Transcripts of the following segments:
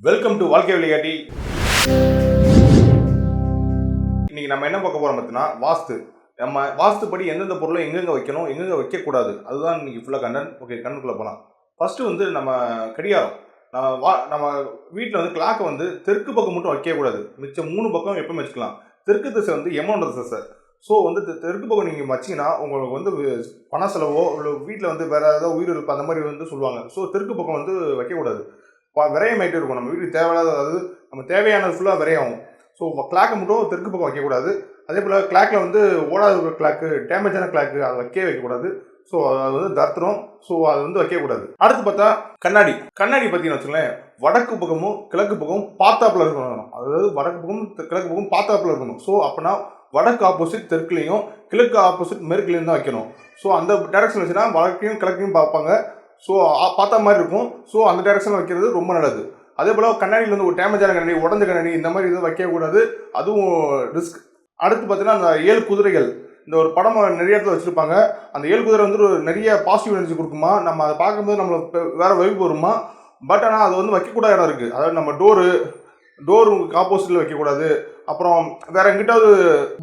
Welcome to வாழ்க்கை விளையாட்டி இன்னைக்கு நம்ம என்ன பார்க்க போறோம் பார்த்தீங்கன்னா வாஸ்து. நம்ம வாஸ்துப்படி எந்தெந்த பொருளை எங்கெங்க வைக்கணும் எங்கெங்க வைக்கக்கூடாது அதுதான் இன்னைக்கு ஃபுல்லாக கண்டன் ஓகே கண்ணுக்குள்ளே போகலாம் ஃபர்ஸ்ட் வந்து நம்ம கடிகாரம். நம்ம வா நம்ம வீட்டில் வந்து கிளாக்கை வந்து தெற்கு பக்கம் மட்டும் வைக்கக்கூடாது மிச்சம் மூணு பக்கம் எப்பவுமே வச்சுக்கலாம். தெற்கு திசை வந்து எமௌண்ட் திசை. ஸோ வந்து தெ- தெற்கு பக்கம் நீங்கள் வச்சீங்கன்னா உங்களுக்கு வந்து பண செலவோ இல்லை வீட்டில் வந்து வேறு ஏதாவது உயிரிழப்பு அந்த மாதிரி வந்து சொல்லுவாங்க. ஸோ தெற்கு பக்கம் வந்து வைக்கக்கூடாது. விரயமாயிட்டே இருக்கும். நம்ம வீட்டுக்கு தேவையில்லாத அதாவது நம்ம தேவையானது ஃபுல்லாக விரையாகும் ஸோ கிளாக்கை மட்டும் தெற்கு பக்கம் வைக்கக்கூடாது. அதே போல் கிளாக்கில் வந்து ஓடாத கிளாக்கு டேமேஜான கிளாக்கு அதை வைக்கவே வைக்கக்கூடாது. ஸோ அது வந்து தர்த்தனம் ஸோ அது வந்து வைக்கக்கூடாது. அடுத்து பார்த்தா கண்ணாடி. கண்ணாடி பார்த்தீங்கன்னு வச்சுக்கோங்களேன் வடக்கு பக்கமும் கிழக்கு பக்கமும் பார்த்தாப்பில் இருக்கணும். அதாவது வடக்கு பக்கம் கிழக்கு பக்கமும் பார்த்தாப்பில் இருக்கணும். ஸோ அப்படின்னா வடக்கு ஆப்போசிட் தெற்குலேயும் கிழக்கு ஆப்போசிட் மேற்குலேயும் தான் வைக்கணும். ஸோ அந்த டேரக்ஷன் வச்சுன்னா வடக்கையும் கிழக்கையும் பார்ப்பாங்க. ஸோ பார்த்த மாதிரி இருக்கும். ஸோ அந்த டைரக்ஷனில் வைக்கிறது ரொம்ப நல்லது. அதே போல் கண்ணாடியில் வந்து ஒரு டேமேஜான கண்ணாடி உடஞ்ச கண்ணாடி இந்த மாதிரி இது வைக்கக்கூடாது அதுவும் ரிஸ்க் அடுத்து பார்த்தீங்கன்னா அந்த ஏழு குதிரைகள். இந்த ஒரு படம் நிறைய இடத்துல வச்சுருப்பாங்க. அந்த ஏழு குதிரை வந்து ஒரு நிறைய பாசிட்டிவ் எனர்ஜி கொடுக்குமா? நம்ம அதை பார்க்கும்போது நம்மளுக்கு வேறு வைப்பு வருமா பட் ஆனால் அது வந்து வைக்கக்கூடாத இடம் இருக்குது அதாவது நம்ம டோரு டோருக்கு ஆப்போசிட்டில் வைக்கக்கூடாது. அப்புறம் வேற எங்கிட்டாவது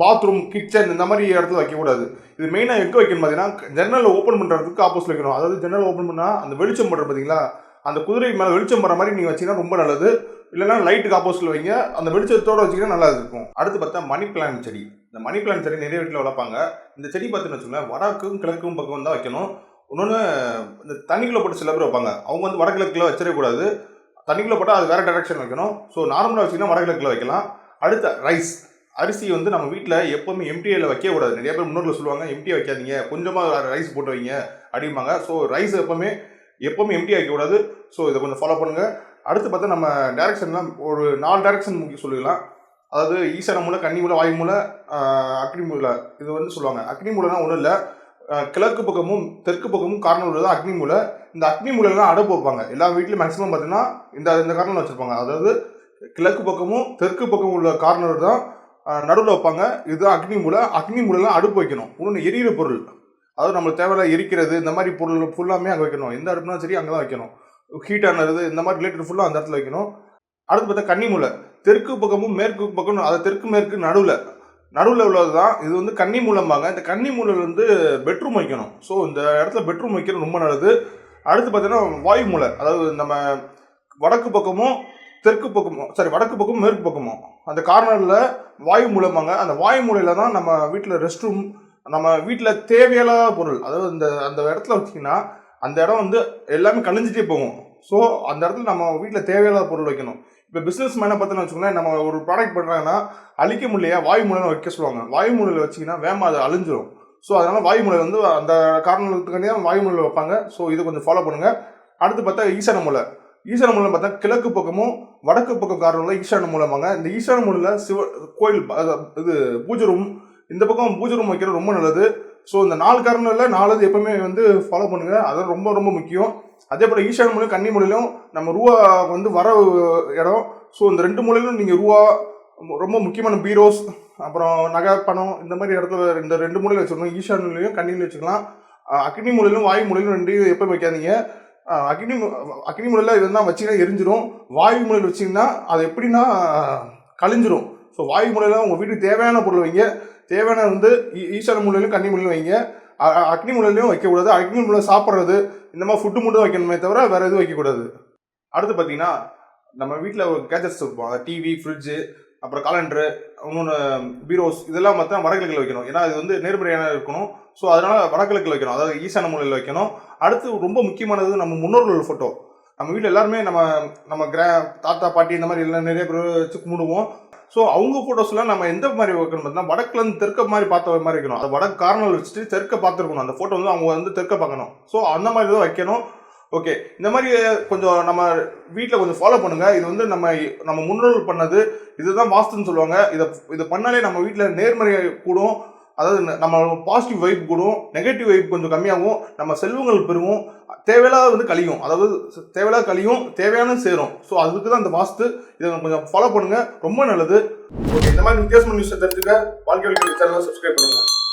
பாத்ரூம் கிச்சன் இந்த மாதிரி இடத்துல வைக்கக்கூடாது. இது மெயினாக எங்கே வைக்கணும் பார்த்தீங்கன்னா ஜன்னல் ஓப்பன் பண்ணுறதுக்கு ஆப்போசிட் வைக்கணும். அதாவது ஜன்னல் ஓப்பன் பண்ணால் அந்த வெளிச்சம் படுற பார்த்தீங்களா அந்த குதிரை மேலே வெளிச்சம் வர மாதிரி நீங்கள் வச்சீங்கன்னா ரொம்ப நல்லது. இல்லைன்னா லைட்டுக்கு ஆப்போசிட்டில் வைங்க. அந்த வெளிச்சத்தோடு வச்சிங்கன்னா நல்லா இருக்கும். அடுத்து பார்த்தா மணி பிளான் செடி. இந்த மணி பிளான் செடி நிறைய வீட்டில் வளர்ப்பாங்க. இந்த செடி பார்த்தீங்கன்னு வச்சுக்கோங்களேன் வடக்கும் கிழக்கும் பக்கம் தான் வைக்கணும். இன்னொன்று இந்த தண்ணிக்குள்ளே போட்டு சில பேர் வைப்பாங்க. அவங்க வந்து வடகிழக்கில் வச்சிடக்கூடாது. தண்ணிக்குள்ளே போட்டால் அது வேறு டைரக்ஷன் வைக்கணும். ஸோ நார்மலாக வச்சிங்கன்னா வடகிழக்கில் வைக்கலாம். அடுத்த ரைஸ் அரிசி வந்து நம்ம வீட்டில் எப்போவுமே எம்டிஏல வைக்கக்கூடாது நிறைய பேர் முன்னோர்கள் சொல்லுவாங்க எம்டிஏ வைக்காதீங்க. கொஞ்சமாக ரைஸ் போட்டு வைங்க. அப்படிம்பாங்க. ஸோ ரைஸ் எப்போவுமே எப்போவுமே எம்டி வைக்கக்கூடாது. ஸோ இதை கொஞ்சம் ஃபாலோ பண்ணுங்கள் அடுத்து பார்த்தா நம்ம டேரக்ஷன்லாம் ஒரு நாலு டேரக்ஷன் முக்கிய சொல்லிடலாம். அதாவது ஈசான மூலை கன்னி மூலை வாயு மூலை அக்னி மூலை. இது வந்து சொல்லுவாங்க. அக்னி மூலைனா ஒன்றும் இல்லை. கிழக்கு பக்கமும் தெற்கு பக்கமும் காரணம் தான் அக்னி மூலை. இந்த அக்னி மூலைலாம் அடப்பு வைப்பாங்க எல்லா வீட்லையும் மேக்ஸிமம் பார்த்தீங்கன்னா இந்த இந்த காரணம் வச்சுருப்பாங்க. அதாவது கிழக்கு பக்கமும் தெற்கு பக்கமும் உள்ள கார்னர் தான் நடுவில் வைப்பாங்க. இதுதான் அக்னி மூலை அக்னி மூலைலாம் அடுப்பு வைக்கணும். இன்னொன்று எரியிற பொருள். அதாவது நம்மளுக்கு தேவையில்ல எரிக்கிறது இந்த மாதிரி பொருள் ஃபுல்லாமே அங்கே வைக்கணும். எந்த அடுப்புனா சரி அங்கே தான் வைக்கணும் ஹீட் ஆனது இந்த மாதிரி ரிலேட்டட் ஃபுல்லாக அந்த இடத்துல வைக்கணும். அடுத்து பார்த்தா கன்னி மூலை தெற்கு பக்கமும் மேற்கு பக்கமும் அது தெற்கு மேற்கு நடுவில். நடுவில் உள்ளது தான் இது வந்து கன்னி மூலம்பாங்க இந்த கன்னி மூலையில் வந்து பெட்ரூம் வைக்கணும். ஸோ இந்த இடத்துல பெட்ரூம் வைக்கிறது ரொம்ப நல்லது. அடுத்து பார்த்தீங்கன்னா வாயு மூலை அதாவது நம்ம வடக்கு பக்கமும் தெற்கு பக்கமும் சாரி வடக்கு பக்கமும் மேற்கு பக்கமும் அந்த கார்னரில் வாயு மூலமாங்க. அந்த வாயு மூலையில் தான் நம்ம வீட்டில் ரெஸ்ட் ரூம் நம்ம வீட்டில் தேவையில்லாத பொருள். அதாவது இந்த அந்த இடத்துல வச்சிங்கன்னா அந்த இடம் வந்து எல்லாமே கழிஞ்சிட்டே போகும். ஸோ அந்த இடத்துல நம்ம வீட்டில் தேவையில்லாத பொருள் வைக்கணும். இப்போ பிஸ்னஸ் மேனை பார்த்தோன்னு வச்சுக்கோங்களேன் நம்ம ஒரு ப்ராடக்ட் பண்ணுறாங்கன்னா அழிக்க முடியலையா? வாயு மூலையில் வைக்க சொல்லுவாங்க. வாயு மூலையில் வச்சிங்கன்னா வேமா அது அழிஞ்சிரும். ஸோ அதனால் வாயு மூலை வந்து அந்த காரணத்துக்காண்டி தான் வாயு மூலையில் வைப்பாங்க. ஸோ இதை கொஞ்சம் ஃபாலோ பண்ணுங்கள் அடுத்து பார்த்தா ஈசான மூலை. ஈசான மூலம் பார்த்தா கிழக்கு பக்கமும் வடக்கு பக்கம் காரணம் ஈசான மூலமாங்க. இந்த ஈசான மூலையில் சிவ கோயில் இது பூஜை ரூம் இந்த பக்கம் பூஜை ரூம் வைக்கிறது ரொம்ப நல்லது. ஸோ இந்த நாலு காரணங்களில் நாலு எப்பவுமே வந்து ஃபாலோ பண்ணுங்க. அதான் ரொம்ப ரொம்ப முக்கியம். அதே போல் ஈசான மூலையும் கன்னி மூலையிலும் நம்ம ரூவா வந்து வர இடம். ஸோ இந்த ரெண்டு மூலையிலும் நீங்கள் ரூவா ரொம்ப முக்கியமான பீரோஸ் அப்புறம் நகை பணம் இந்த மாதிரி இடத்துல இந்த ரெண்டு மூலையில் வச்சுக்கணும் ஈசானிலையும் கண்ணிலையும் வச்சுக்கலாம். அக்னி மூலையிலும் வாயு மூலையிலும் ரெண்டு எப்போ வைக்காதீங்க. அக்னி மூ- அக்னி மூலையில் இதெல்லாம் வச்சிங்கன்னா எரிஞ்சிடும் வாயு மூலையில் வச்சிங்கன்னா அது எப்படின்னா கழிஞ்சிரும். ஸோ வாயு மூலையில் உங்கள் வீட்டுக்கு தேவையான பொருள் வைங்க. தேவையான வந்து ஈ- ஈசான மூலையிலும் கன்னி மூலையிலும் வைங்க. அக்னி மூலையிலையும் வைக்கக்கூடாது. அக்னி மூலை சாப்பிட்றது இந்த மாதிரி ஃபுட்டு மட்டும் தான் வைக்கணுமே தவிர வேறு எதுவும் வைக்கக்கூடாது. அடுத்து பார்த்தீங்கன்னா நம்ம வீட்டில் ஒரு கேஜெட்ஸ் இருப்போம் டிவி ஃப்ரிட்ஜு அப்புறம் காலண்டரு இன்னொன்று பீரோஸ் இதெல்லாம் பார்த்தா வடகிழக்கில் வைக்கணும். ஏன்னா இது வந்து நேர்மறையான இருக்கணும். ஸோ அதனால் வடகிழக்கில் வைக்கணும். அதாவது ஈசான மூலையில் வைக்கணும். அடுத்து ரொம்ப முக்கியமானது நம்ம முன்னோர்கள் ஃபோட்டோ நம்ம வீட்டில் எல்லாருமே நம்ம நம்ம கிரா தாத்தா பாட்டி இந்த மாதிரி எல்லாம் நிறைய பேர் வச்சு கும்பிடுவோம். ஸோ அவங்க ஃபோட்டோஸ்லாம் நம்ம எந்த மாதிரி வைக்கணும் பார்த்தீங்கன்னா வடக்குலேருந்து தெற்க மாதிரி பார்த்த மாதிரி வைக்கணும். அது வடக்கு கார்னல் வச்சுட்டு தெற்க பார்த்துருக்கணும். அந்த ஃபோட்டோ வந்து அவங்க வந்து தெற்க பார்க்கணும். ஸோ அந்த மாதிரி தான் வைக்கணும். ஓகே இந்த மாதிரி கொஞ்சம் நம்ம வீட்டில் கொஞ்சம் ஃபாலோ பண்ணுங்க. இது வந்து நம்ம நம்ம முன்னோர்கள் பண்ணது. இதுதான் வாஸ்துன்னு சொல்லுவாங்க. இதை இதை பண்ணாலே நம்ம வீட்டில் நேர்மறை கூடும். அதாவது நம்ம பாசிட்டிவ் வைப் கூடும். நெகட்டிவ் வைப் கொஞ்சம் கம்மியாகும். நம்ம செல்வங்கள் பெறுவோம் தேவையில்லாத வந்து கழியும். அதாவது தேவையில்லாத கழியும் தேவையான சேரும். ஸோ அதுக்கு தான் இந்த வாஸ்து. இதை கொஞ்சம் ஃபாலோ பண்ணுங்கள் ரொம்ப நல்லது. ஓகே இந்த மாதிரி வித்தியாசமான நியூஸை தெரிஞ்சுக்க வாழ்க்கை சேனலை சப்ஸ்கிரைப் பண்ணுங்கள்